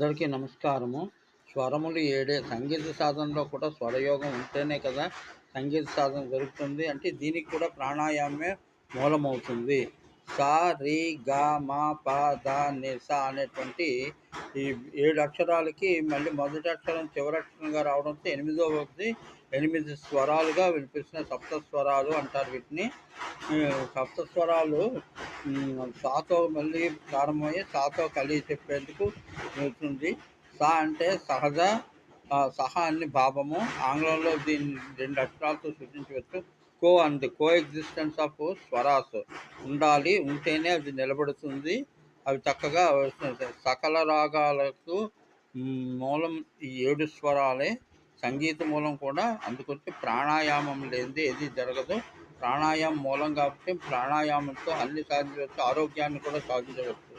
అందరికీ నమస్కారము. స్వరములు ఏడే సంగీత సాధనలో కూడా స్వరయోగం ఉంటేనే కదా సంగీత సాధన జరుగుతుంది. అంటే దీనికి కూడా ప్రాణాయామే మూలమవుతుంది. సా రి గా మా ప ద ని సా అనేటువంటి ఈ ఏడు అక్షరాలకి మళ్ళీ మొదటి అక్షరం చివరి అక్షరంగా రావడంతో ఎనిమిదో ఒకటి ఎనిమిది స్వరాలుగా వినిపిస్తున్న సప్త స్వరాలు అంటారు వీటిని. సప్తస్వరాలు సప్త స్వరాలు సాతో మళ్ళీ ప్రారంభమయ్యి సాతో కలిగి చెప్పేందుకు వెళ్తుంది. సా అంటే సహజ సహ అన్ని భావము. ఆంగ్లంలో దీన్ని రెండు అక్షరాలతో సూచించవచ్చు. Co and co existence of స్వరాస్. ఉండాలి ఉంటేనే అది నిలబడుతుంది. అవి చక్కగా సకల రాగాలకు మూలం ఈ ఏడు స్వరాలే. సంగీత మూలం కూడా అందుకొచ్చి ప్రాణాయామం లేనిది ఏది జరగదు. ప్రాణాయామం మూలం కాబట్టి ప్రాణాయామంతో అన్ని సాధించవచ్చు ఆరోగ్యాన్ని కూడా సాధించవచ్చు.